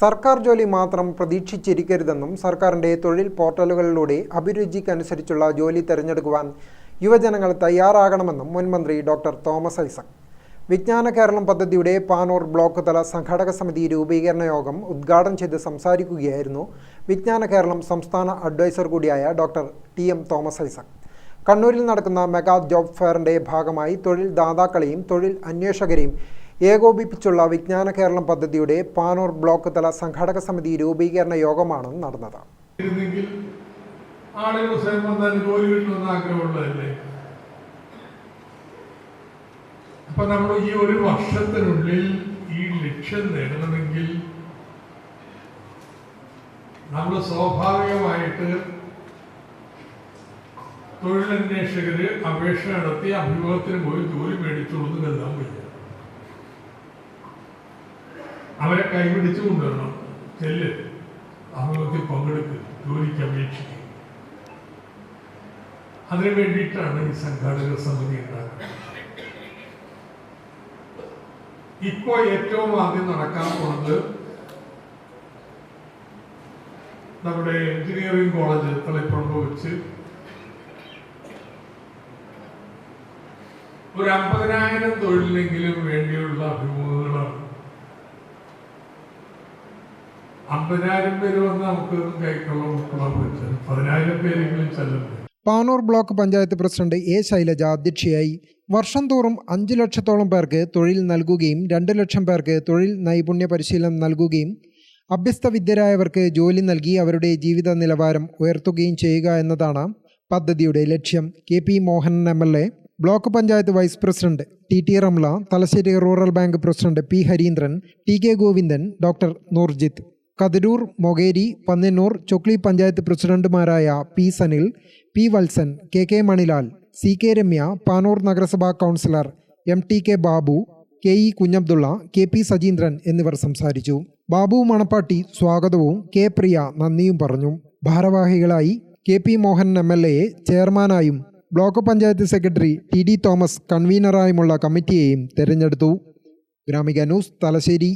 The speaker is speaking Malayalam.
സർക്കാർ ജോലി മാത്രം പ്രതീക്ഷിച്ചിരിക്കരുതെന്നും സർക്കാരിന്റെ തൊഴിൽ പോർട്ടലുകളിലൂടെ അഭിരുചിക്കനുസരിച്ചുള്ള ജോലി തിരഞ്ഞെടുക്കുവാൻ യുവജനങ്ങൾ തയ്യാറാകണമെന്നും മുൻമന്ത്രി ഡോക്ടർ തോമസ് ഐസക്. വിജ്ഞാന കേരളം പദ്ധതിയുടെ പാനൂർ ബ്ലോക്ക് തല സംഘാടക സമിതി രൂപീകരണ യോഗം ഉദ്ഘാടനം ചെയ്ത് സംസാരിക്കുകയായിരുന്നു വിജ്ഞാന കേരളം സംസ്ഥാന അഡ്വൈസർ കൂടിയായ doctor T M Thomas Isaac. കണ്ണൂരിൽ നടക്കുന്ന മെഗാ ജോബ് ഫെയറിന്റെ ഭാഗമായി തൊഴിൽ ദാതാക്കളെയും തൊഴിൽ അന്വേഷകരെയും ഏകോപിപ്പിച്ചുള്ള വിജ്ഞാന കേരളം പദ്ധതിയുടെ പാനൂർ ബ്ലോക്ക് തല സംഘാടക സമിതി രൂപീകരണ യോഗമാണ് നടന്നത്. ആളുകൾ സ്വയം ജോലി കിട്ടുമെന്ന് ആഗ്രഹമുള്ളതല്ലേ? അപ്പൊ നമ്മൾ ഈ ഒരു വർഷത്തിനുള്ളിൽ ഈ ലക്ഷ്യം നേടണമെങ്കിൽ നമ്മൾ സ്വാഭാവികമായിട്ട് തൊഴിലന്വേഷകര് അപേക്ഷ നടത്തി അഭിമുഖത്തിന് പോയി ജോലി മേടിച്ചോളൂ എല്ലാം വയ്യ. അവരെ കൈപിടിച്ചു കൊണ്ടുവരണം. ചെല്ല്. അഭിമുഖത്തിൽ പങ്കെടുക്കുക ജോലിക്ക് അപേക്ഷിക്കുക അതിനു വേണ്ടിയിട്ടാണ് ഈ സംഘാടക സമിതി ഉണ്ടാക്കുന്നത്. ഇപ്പോൾ ഏറ്റവും ആദ്യം നടക്കാൻ പോണത് നമ്മുടെ എഞ്ചിനീയറിംഗ് കോളേജ് തളിപ്പുറമ്പ് വെച്ച് ഒരു അമ്പതിനായിരം തൊഴിലിനെങ്കിലും വേണ്ടിയുള്ള അഭിമുഖങ്ങളാണ് അമ്പതിനായിരം പേര് വന്ന് നമുക്ക് കൈക്കൊള്ളാൻ ഉൾക്കൊള്ളാൻ പറ്റും പതിനായിരം പേരെങ്കിലും ചെല്ലുന്നു Panoor block panchayat president A Shailaja അധ്യക്ഷയായി. വർഷം തോറും അഞ്ച് ലക്ഷത്തോളം പേർക്ക് തൊഴിൽ നൽകുകയും രണ്ട് ലക്ഷം പേർക്ക് തൊഴിൽ നൈപുണ്യ പരിശീലനം നൽകുകയും അഭ്യസ്ത വിദ്യരായവർക്ക് ജോലി നൽകി അവരുടെ ജീവിത നിലവാരം ഉയർത്തുകയും ചെയ്യുക എന്നതാണ് പദ്ധതിയുടെ ലക്ഷ്യം. K P Mohanan M L A block panchayat vice president T T Ramla Thalassery rural bank president P Harindran T K Govindan doctor Noorjith. Kathirur Mokeri Panniyannur Chokli panchayat പ്രസിഡന്റുമാരായ P Sanil P Valsan K K Manilal C K Ramya Panoor നഗരസഭാ councillor M T K Babu K E Kunhabdulla K P Sajeendran എന്നിവർ സംസാരിച്ചു. ബാബു മണപ്പാട്ടി സ്വാഗതവും കെ പ്രിയ നന്ദിയും പറഞ്ഞു. ഭാരവാഹികളായി K P Mohan M L എയെ ചെയർമാനായും block panchayat secretary T D Thomas കൺവീനറായുമുള്ള കമ്മിറ്റിയെയും തെരഞ്ഞെടുത്തു. ഗ്രാമിക ന്യൂസ് തലശ്ശേരി.